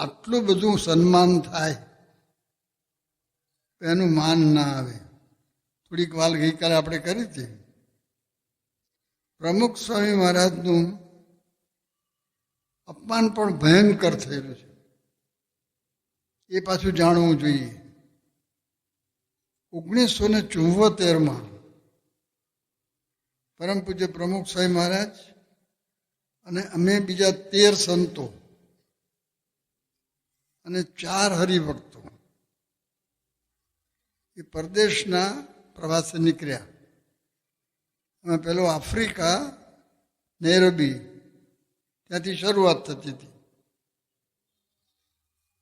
આટલું બધું સન્માન થાય એનું માન ના આવે. થોડીક વાલ ગઈકાલે આપણે કરી હતી. પ્રમુખ સ્વામી મહારાજનું અપમાન પણ ભયંકર થયેલું છે. એ પાછું જાણવું જોઈએ. ઓગણીસો ને ચુંવોતેરમાં પરમ પૂજ્ય પ્રમુખ સ્વામી મહારાજ અને અમે બીજા તેર સંતો અને ચાર હરિભક્તો. એ પરદેશના પ્રવાસે નીકળ્યા. અમે પેલો આફ્રિકા, નૈરોબી, ત્યાંથી શરૂઆત થતી હતી.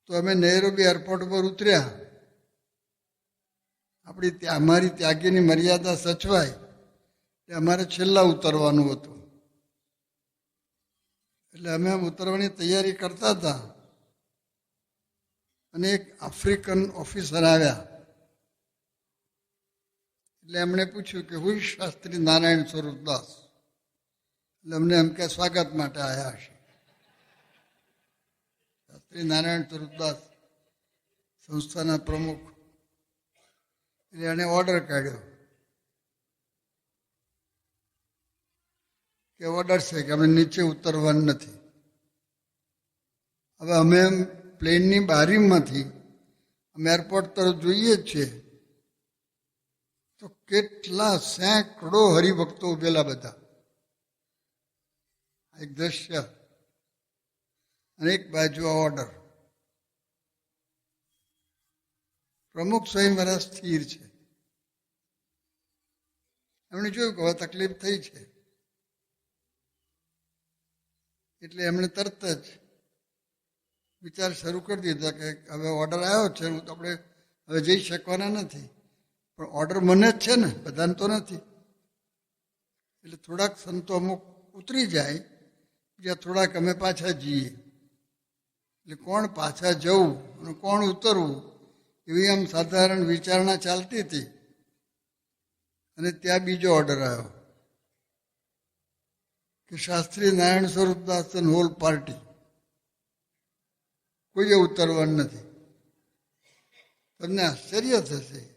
તો અમે નૈરોબી એરપોર્ટ પર ઉતર્યા. આપણી ત્યાં, અમારી ત્યાગીની મર્યાદા સચવાય એટલે અમારે છેલ્લા ઉતરવાનું હતું. એટલે અમે ઉતરવાની તૈયારી કરતા હતા. અને એક આફ્રિકન ઓફિસર આવ્યા. એટલે એમણે પૂછ્યું કે હું શાસ્ત્રી નારાયણ સ્વરૂપદાસ એટલે અમને એમ કે, સ્વાગત માટે આવ્યા હશે. શાસ્ત્રી નારાયણ સ્વરૂપદાસ સંસ્થાના પ્રમુખ. એટલે એણે ઓર્ડર કાઢ્યો કે ઓર્ડર છે, કે અમે નીચે ઉતરવાનું નથી. હવે અમે એમ પ્લેનની બારીમાંથી અમે એરપોર્ટ તરફ જોઈએ છીએ. તો કેટલા સેંકડો હરિભક્તો ઉભેલા બધા. એક દ્રશ્ય અને એક બાજુ આ ઓર્ડર. પ્રમુખ સ્વયં મારા સ્થિર છે. એમણે જોયું કે હવે તકલીફ થઈ છે. એટલે એમણે તરત જ વિચાર શરૂ કરી દીધા કે હવે ઓર્ડર આવ્યો છે, હું તો આપણે હવે જઈ શકવાના નથી. પણ ઓર્ડર મને જ છે ને, બધાને તો નથી. એટલે થોડાક સંતો અમુક ઉતરી જાય બીજા થોડાક અમે પાછા જઈએ. એટલે કોણ પાછા જવું અને કોણ ઉતરવું, એવી આમ સાધારણ વિચારણા ચાલતી હતી. અને ત્યાં બીજો ઓર્ડર આવ્યો, કે શાસ્ત્રી નારાયણ સ્વરૂપદાસ અને હોલ પાર્ટી. કોઈએ ઉતરવાનું નથી. તમને આશ્ચર્ય થશે.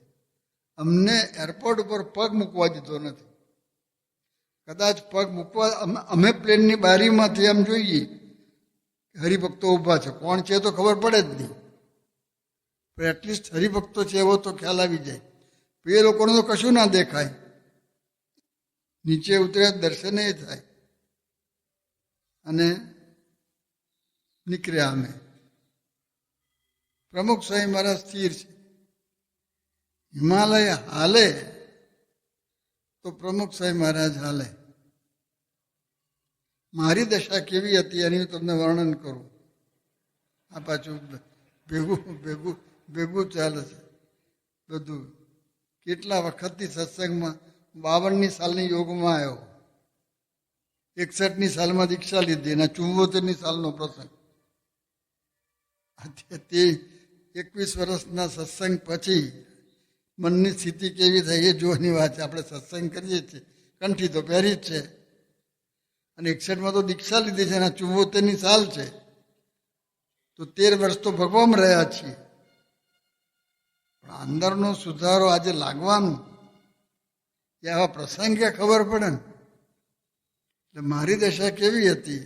અમને એરપોર્ટ ઉપર પગ મૂકવા દીધો નથી. કદાચ પગ મૂકવા, અમે પ્લેનની બારીમાંથી આમ જોઈએ હરિભક્તો ઊભા છે. કોણ છે તો ખબર પડે જ નહીં. પણ એટલીસ્ટ હરિભક્તો છે એવો તો ખ્યાલ આવી જાય. એ લોકોને તો કશું ના દેખાય. નીચે ઉતરે દર્શન થાય. અને નીકળ્યા અમે. પ્રમુખ સ્વામી મારા સ્થિર છે. હિમાલય હાલે તો પ્રમુખ સાહેબ મહારાજ હાલે. મારી દશા કેવી હતી એની તમને વર્ણન કરું. આ પાછું ભેગું ભેગું ભેગું ચાલે છે. બધું. કેટલા વખતથી સત્સંગમાં બાવનની સાલની યોગમાં આવ્યો. એકસઠની સાલમાં દીક્ષા લીધી અને ચુંવોતેરની સાલનો પ્રસંગ. તે એકવીસ વર્ષના સત્સંગ પછી મનની સ્થિતિ કેવી થાય એ જોવાની વાત છે. આપણે સત્સંગ કરીએ છીએ. કંઠી તો પહેરી જ છે. અને એકસઠમાં તો દીક્ષા લીધી છે અને ચુંવોતેરની સાલ છે. તો તેર વર્ષ તો ભગવામાં રહ્યા છીએ. પણ અંદરનો સુધારો આજે લાગવાનું. એ આવા પ્રસંગે ખબર પડે ને. એટલે મારી દશા કેવી હતી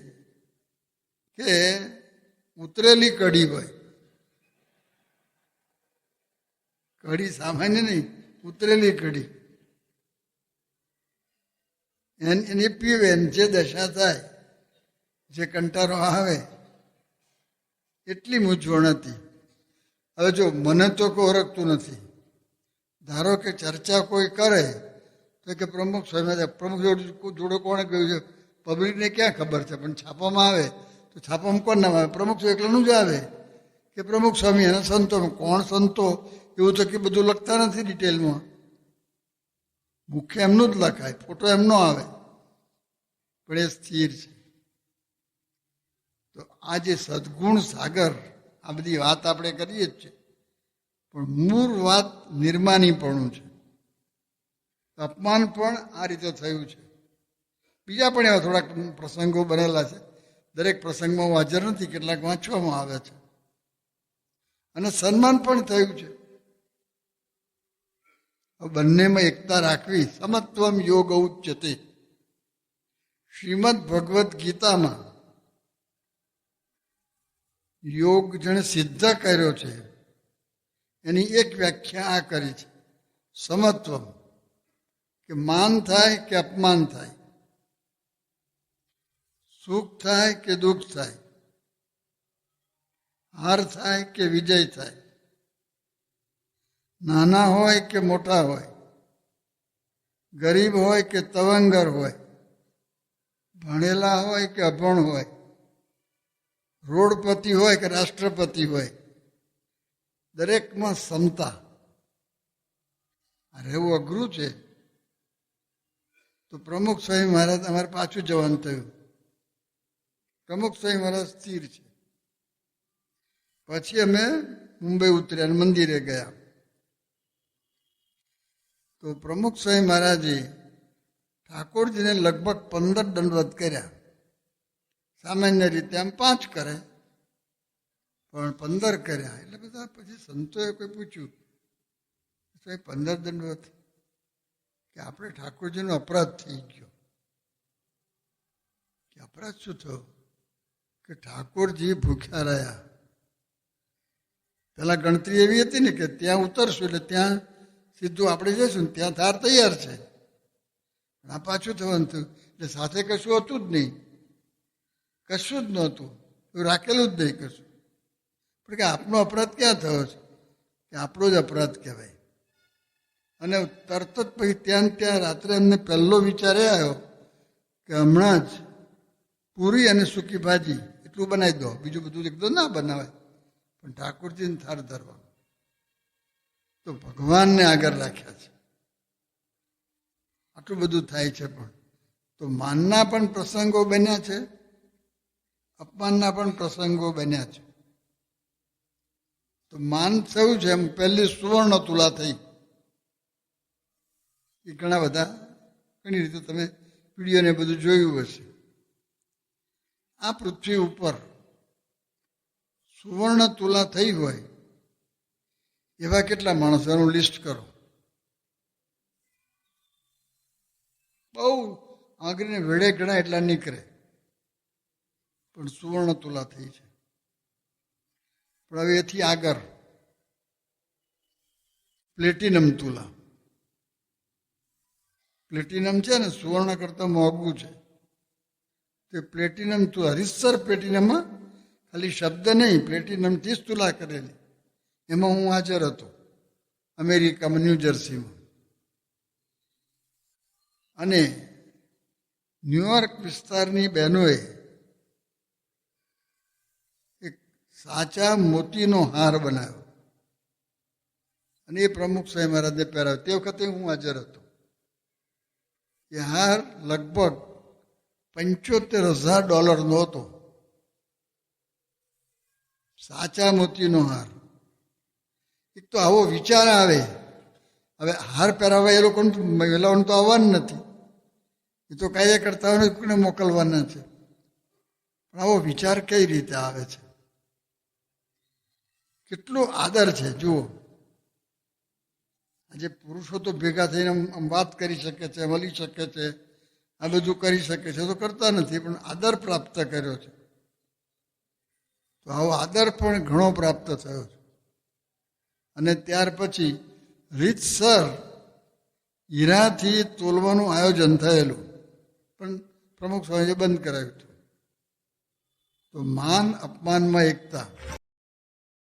કે ઉતરેલી કઢી ભાઈ કઢી સામાન્ય નહીં, ઉતરેલી કઢી. એની પીવે જે દશા થાય, જે કંટારો આવે, એટલી મૂંઝવણ હતી. હવે જો મને તો કોઈ ઓળખતું નથી. ધારો કે ચર્ચા કોઈ કરે, તો કે પ્રમુખ સ્વામી પ્રમુખ જોડે કોણે કહ્યું છે? પબ્લિકને ક્યાં ખબર છે? પણ છાપામાં આવે, તો છાપામાં કોણ નામ આવે? પ્રમુખ એકલાનું જ આવે. કે પ્રમુખ સ્વામી એના સંતો કોણ સંતો? એવું તો કે બધું લખતા નથી ડિટેલમાં મુખ્ય એમનું જ લખાય ફોટો એમનો આવે. પણ એ સ્થિર છે. તો આ જે સદગુણ સાગર, આ બધી વાત આપણે કરીએ જ છે પણ મૂળ વાત નિર્માનીપણું છે. અપમાન પણ આ રીતે થયું છે. બીજા પણ એવા થોડાક પ્રસંગો બનેલા છે. દરેક પ્રસંગમાં હું હાજર નથી, કેટલાક વાંચવામાં આવ્યા છે. અને સન્માન પણ થયું છે. બંનેમાં એકતા રાખવી સમત્વમ યોગ ઉચ્યતે. શ્રીમદ ભગવદ્ ગીતામાં યોગ જેણે સિદ્ધ કર્યો છે, એની એક વ્યાખ્યા આ કરી છે. સમત્વમ, કે માન થાય કે અપમાન થાય. સુખ થાય કે દુઃખ થાય. હાર થાય કે વિજય થાય. નાના હોય કે મોટા હોય? ગરીબ હોય કે તવંગર હોય? ભણેલા હોય કે અભણ હોય? રોડપતિ હોય કે રાષ્ટ્રપતિ હોય? દરેકમાં આ રહેવું અઘરું છે. તો પ્રમુખ સ્વામી મહારાજ, અમારે પાછું જવાનું થયું. પ્રમુખ સ્વામી મહારાજ સ્થિર છે. પછી અમે મુંબઈ ઉતર્યા મંદિરે ગયા. તો પ્રમુખ સ્વામી મહારાજે ઠાકોરજીને લગભગ પંદર દંડવત કર્યા. સામાન્ય રીતે આમ પાંચ કરે, પણ પંદર કર્યા. એટલે બધા પછી સંતોએ કોઈ પૂછ્યું, સાહેબ, પંદર દંડવત કે આપણે ઠાકોરજીનો અપરાધ થઈ ગયો? કે અપરાધ શું થયો? કે ઠાકોરજી ભૂખ્યા રહ્યા. પેલા ગણતરી એવી હતી ને કે ત્યાં ઉતરશું, એટલે ત્યાં સીધું આપણે જઈશું ત્યાં થાર તૈયાર છે. આ પાછું થવાનું થયું એટલે સાથે કશું હતું જ નહીં. કશું જ નહોતું. એવું રાખેલું જ નહીં કશું. પણ કે આપનો અપરાધ ક્યાં થયો છે? કે આપણો જ અપરાધ કહેવાય. અને તરત જ પછી ત્યાં ત્યાં રાત્રે એમને પહેલો વિચાર એ આવ્યો કે હમણાં જ પૂરી અને સૂકી ભાજી એટલું બનાવી દો. બીજું બધું એકદમ ના બનાવાય. પણ ઠાકોરજીને થાર ધરવા તો ભગવાનને આગળ રાખ્યા છે. આટલું બધું થાય છે પણ. તો માનના પણ પ્રસંગો બન્યા છે, અપમાનના પણ પ્રસંગો બન્યા છે. તો માન થયું છે એમ પહેલી સુવર્ણ તુલા થઈ. એ ઘણા બધા, ઘણી રીતે તમે વિડીયોને બધું જોયું હશે. આ પૃથ્વી ઉપર સુવર્ણ તુલા થઈ હોય એવા કેટલા માણસોનું લિસ્ટ કરો. બહુ આંગળીને વેળે ગણા એટલા નીકળે. પણ સુવર્ણ તુલા થઈ છે. પણ હવે એથી આગળ પ્લેટિનમ તુલા. પ્લેટિનમ છે ને સુવર્ણ કરતાં મોંઘું છે. તે પ્લેટિનમ તુલા હરીસર પ્લેટિનમમાં ખાલી શબ્દ નહીં, પ્લેટિનમથી જ તુલા કરેલી. એમાં હું હાજર હતો, અમેરિકામાં, ન્યૂ જર્સીમાં. અને ન્યુયોર્ક વિસ્તારની બહેનોએ એક સાચા મોતીનો હાર બનાવ્યો. અને એ પ્રમુખ સાહેબ મહારાજને પહેરાવ્યો. તે વખતે હું હાજર હતો. એ હાર લગભગ પંચોતેર હજાર ડોલરનો હતો. સાચા મોતીનો હાર. એક તો આવો વિચાર આવે. હવે હાર પહેરાવવા એ લોકોને મહિલાઓને તો આવવાનું નથી. એ તો કાર્યકર્તાઓને મોકલવાના છે. પણ આવો વિચાર કઈ રીતે આવે છે? કેટલો આદર છે, જુઓ. આજે પુરુષો તો ભેગા થઈને આમ વાત કરી શકે છે મળી શકે છે, આ બધું કરી શકે છે તો કરતા નથી, પણ આદર પ્રાપ્ત કર્યો છે. તો આવો આદર પણ ઘણો પ્રાપ્ત થયો છે. અને ત્યાર પછી રીતસર હીરાથી તોલવાનું આયોજન થયેલું. પણ પ્રમુખ સ્વામીએ બંધ કરાવ્યું હતું. તો માન અપમાનમાં એકતા.